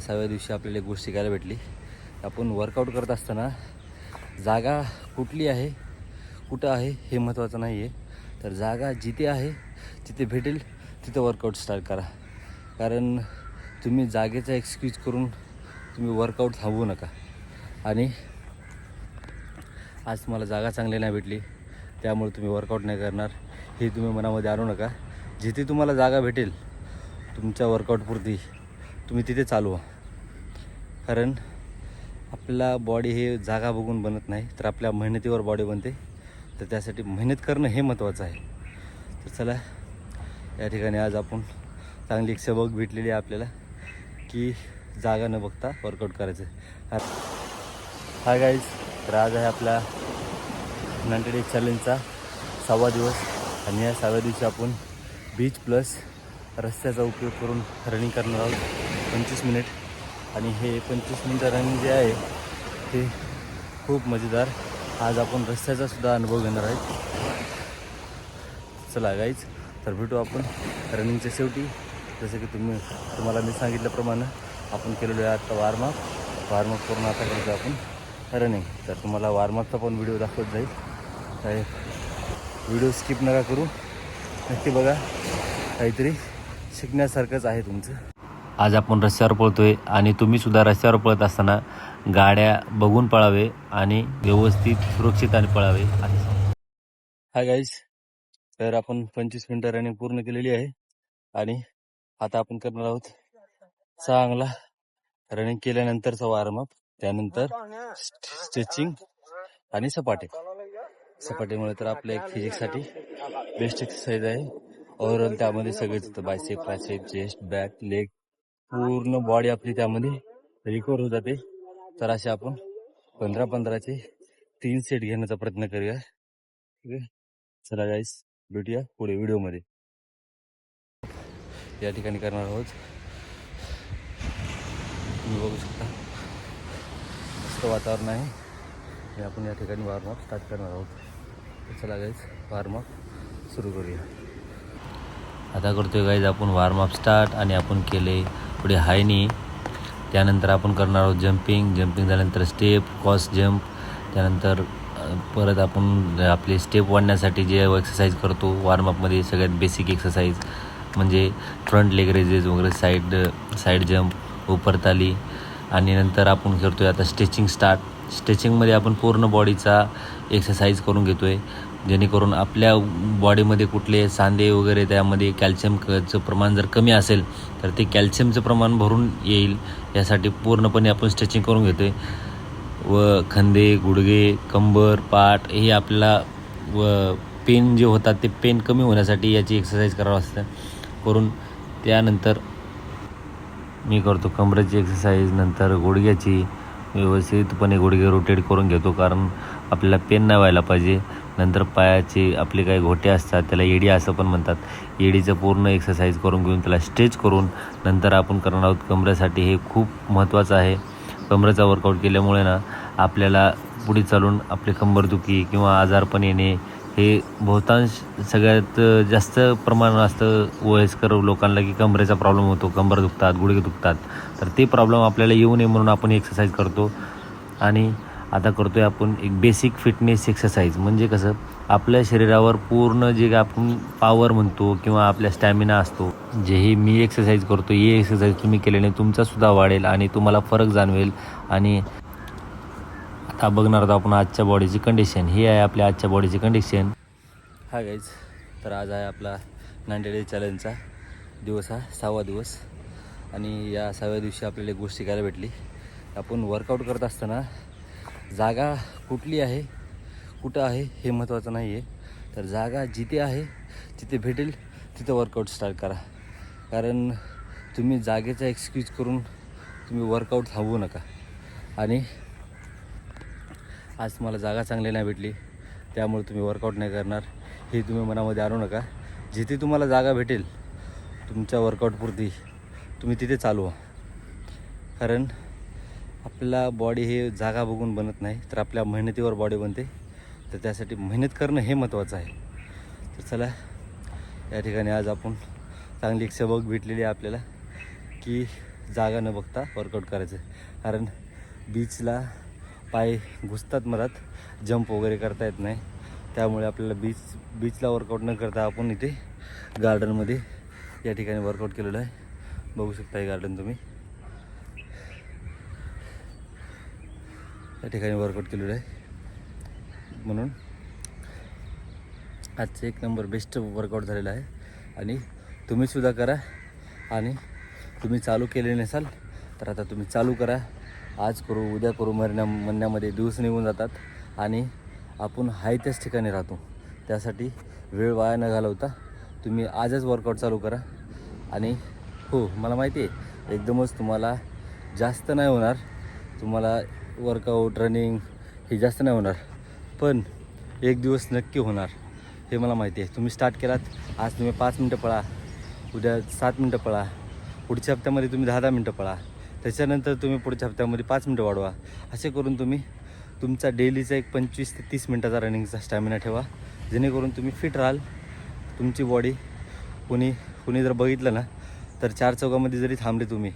सहाव्या दिवशी आपल्याला एक गोष्ट शिकायला भेटली. आपण वर्कआउट करत असताना जागा कुठली आहे कुठं आहे हे महत्त्वाचं नाही आहे तर जागा जिथे आहे जिथे भेटेल तिथं वर्कआउट स्टार्ट करा. कारण तुम्ही जागेचा एक्सक्यूज करून तुम्ही वर्कआउट थांबवू नका. आणि आज तुम्हाला जागा चांगली नाही भेटली त्यामुळे तुम्ही वर्कआउट नाही करणार. हे तुम्ही मनामध्ये आणू नका. जिथे तुम्हाला जागा भेटेल तुमच्या वर्कआउटपुरती तुम्ही तिथे चालवा कारण आपला बॉडी हे जागा बघून बनत नाही तर आपल्या मेहनतीवर बॉडी बनते. तर त्यासाठी मेहनत करणं हे महत्त्वाचं आहे. तर चला या ठिकाणी आज आपण चांगली एक सबक भेटलेली आहे आपल्याला की जागा न बघता वर्कआउट करायचं. हा गाईज तर आज आहे आपला नाईन्टी डेज चॅलेंजचा सहावा दिवस. आणि या सहाव्या दिवशी आपण बीच प्लस रस्त्याचा उपयोग करून रनिंग करणार आहोत. पंचवीस मिनिट आणि हे पंचवीस मिनटं रनिंग जे आहे ते खूप मजेदार. आज आपण रस्त्याचा सुद्धा अनुभव घेणार आहेत. चला गाईच तर भेटू आपण रनिंगच्या शेवटी. जसं की तुम्ही तुम्हाला मी सांगितल्याप्रमाणे आपण केलेलो आहे आता वॉर्मअप वॉर्मअप करून आता करतो आपण रनिंग तर तुम्हाला वॉर्मअपचा पण व्हिडिओ दाखवत जाईल. काय? व्हिडिओ स्किप नका करू. नक्की बघा. काहीतरी शिकण्यासारखंच आहे तुमचं. आज आपण रस्त्यावर पळतोय आणि तुम्ही सुद्धा रस्त्यावर पळत असताना गाड्या बघून पळावे आणि व्यवस्थित सुरक्षित आणि पळावे हाय गाईज तर आपण पंचवीस मिनिटं रनिंग पूर्ण केलेली आहे आणि आता आपण करणार आहोत चांगला रनिंग केल्यानंतरचा वॉर्मअप त्यानंतर स्ट्रेचिंग आणि सपाटे. सपाटीमुळे तर आपल्या एक फिजिक्ससाठी बेस्ट एक्सरसाइज आहे. ओव्हरऑल त्यामध्ये सगळेच येतं bicep tricep chest back leg पूर्ण बॉडी आपली त्यामध्ये रिकवर होत जाते. तर असे आपण पंधरा पंधराचे तीन सेट घेण्याचा प्रयत्न करूया. ठीक आहे? चला गाईस भेटूया पुढे व्हिडिओमध्ये. या ठिकाणी करणार आहोत. तुम्ही बघू शकता. मस्त वातावरण आहे. आणि आपण या ठिकाणी वॉर्मअप स्टार्ट करणार आहोत. चला गाईज वॉर्मअप सुरू करूया. आता करतोय गाईज आपण वॉर्मअप स्टार्ट आणि आपण केले पुढे हायनी त्यानंतर आपण करणार आहोत जम्पिंग जम्पिंग झाल्यानंतर स्टेप क्रॉस जम्प त्यानंतर परत आपण आपले स्टेप वाढण्यासाठी जे एक्सरसाइज करतो वॉर्मअपमध्ये सगळ्यात बेसिक एक्सरसाइज म्हणजे फ्रंट लेग रेजेस वगैरे साईड साईड जम्प उपरताली आणि नंतर आपण करतोय आता स्ट्रेचिंग स्टार्ट स्ट्रेचिंगमध्ये आपण पूर्ण बॉडीचा एक्सरसाइज करून घेतो आहे जेणेकरून आपल्या बॉडीमध्ये कुठले सांधे वगैरे त्यामध्ये कॅल्शियमचं प्रमाण जर कमी असेल तर ते कॅल्शियमचं प्रमाण भरून येईल. यासाठी पूर्णपणे आपण स्ट्रेचिंग करून घेतो आहे व खंदे गुडघे कंबर पाठ हे आपल्याला व पेन जे होतात ते पेन कमी होण्यासाठी याची एक्सरसाइज करावं असतं करून त्यानंतर मी करतो कमरेची एक्सरसाइज नंतर गुडघ्याची. व्यवस्थितपणे गुडघे रोटेट करून घेतो कारण आपल्याला पेन नाही व्हायला पाहिजे. नंतर पायाचे आपले काही घोटे असतात त्याला येडी असं पण म्हणतात. येडीचं पूर्ण एक्सरसाइज करून घेऊन त्याला स्ट्रेच करून नंतर आपण करणार आहोत कमरेसाठी. हे खूप महत्त्वाचं आहे. कमरेचा वर्कआउट केल्यामुळे ना आपल्याला पुढे चालून आपले कंबरदुखी किंवा आजारपण येणे हे बहुतांश सगळ्यात जास्त प्रमाण असतं. वयस्कर लोकांना की कमरेचा प्रॉब्लेम होतो कंबर दुखतात गुडघे दुखतात. तर ते प्रॉब्लेम आपल्याला येऊ नये म्हणून आपण एक्सरसाइज करतो. आणि आता करतो आहे आपण एक बेसिक फिटनेस एक्सरसाइज म्हणजे कसं आपल्या शरीरावर पूर्ण जे आपण पॉवर म्हणतो किंवा आपल्या स्टॅमिना असतो जे ही मी एक्सरसाइज करतो ही एक्सरसाइज तुम्ही केल्याने तुमचासुद्धा वाढेल आणि तुम्हाला फरक जाणवेल. आणि आता बघणार आहोत आपण आजच्या बॉडीची कंडिशन ही आहे आपल्या आजच्या बॉडीची कंडिशन हा गाईज तर आज आहे आपला नाईन्टी डेज चॅलेंजचा दिवस हा सहावा दिवस. आणि या सहाव्या दिवशी आपल्याला एक गोष्ट शिकायला भेटली. आपण वर्कआउट करत असताना जागा कुठली आहे? कुठं आहे? हे महत्त्वाचं नाही आहे तर जागा जिथे आहे तिथे भेटेल तिथं वर्कआउट स्टार्ट करा. कारण तुम्ही जागेचा एक्सक्यूज करून तुम्ही वर्कआउट थांबवू नका. आणि आज तुम्हाला जागा चांगली नाही भेटली त्यामुळे तुम्ही वर्कआउट नाही करणार. हे तुम्ही मनामध्ये आणू नका. जिथे तुम्हाला जागा भेटेल तुमच्या वर्कआउटपुरती तुम्ही तिथे चालवा. कारण आपला बॉडी हे जागा बघून बनत नाही तर आपल्या मेहनतीवर बॉडी बनते. तर त्यासाठी मेहनत करणं हे महत्त्वाचं आहे. तर चला या ठिकाणी आज आपण चांगली एक सबक भेटलेली आहे आपल्याला की जागा न बघता वर्कआउट करायचं. कारण बीचला पाय घुसतात मरात जंप वगैरे करता येत नाही. त्यामुळे आपल्याला बीच बीचला वर्कआउट न करता आपण इथे गार्डनमध्ये या ठिकाणी वर्कआउट केलेलं आहे. बघू शकता हे गार्डन तुम्ही. या ठिकाणी वर्कआउट केलेलं आहे. म्हणून आजचं एक नंबर बेस्ट वर्कआउट झालेलं आहे. आणि तुम्हीसुद्धा करा आणि तुम्ही चालू केले नसाल तर आता तुम्ही चालू करा. आज करू उद्या करू मरण्या म्हणण्यामध्ये दिवस निघून जातात आणि आपण हाय त्याच ठिकाणी राहतो. त्यासाठी वेळ वाया न घालवता तुम्ही आजच वर्कआउट चालू करा. आणि हो मला माहिती आहे एकदमच तुम्हाला जास्त नाही होणार. तुम्हाला वर्कआउट रनिंग हे जास्त नाही होणार. पण एक दिवस नक्की होणार हे मला माहिती आहे. तुम्ही स्टार्ट केलात आज तुम्ही पाच मिनटं पळा उद्या सात मिनटं पळा पुढच्या हप्त्यामध्ये तुम्ही दहा दहा मिनटं पळा. त्याच्यानंतर तुम्ही पुढच्या हप्त्यामध्ये पाच मिनटं वाढवा. असे करून तुम्ही तुमचा डेलीचा एक पंचवीस ते तीस मिनटाचा रनिंगचा स्टॅमिना ठेवा. जेणेकरून तुम्ही फिट राहाल. तुमची बॉडी कुणी कुणी जर बघितलं ना तर चार चौकामध्ये जरी थांबले तुम्ही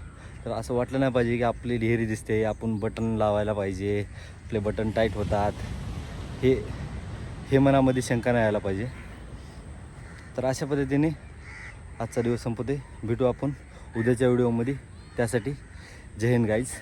तर असं वाटलं नाही पाहिजे की आपली ढेरी दिसते आपण बटन लावायला पाहिजे आपले बटन टाईट होतात. हे हे मनामध्ये शंका नाही यायला पाहिजे. तर अशा पद्धतीने आजचा दिवस संपते भेटू आपण उद्याच्या व्हिडिओमध्ये. त्यासाठी जय हिंद गाईज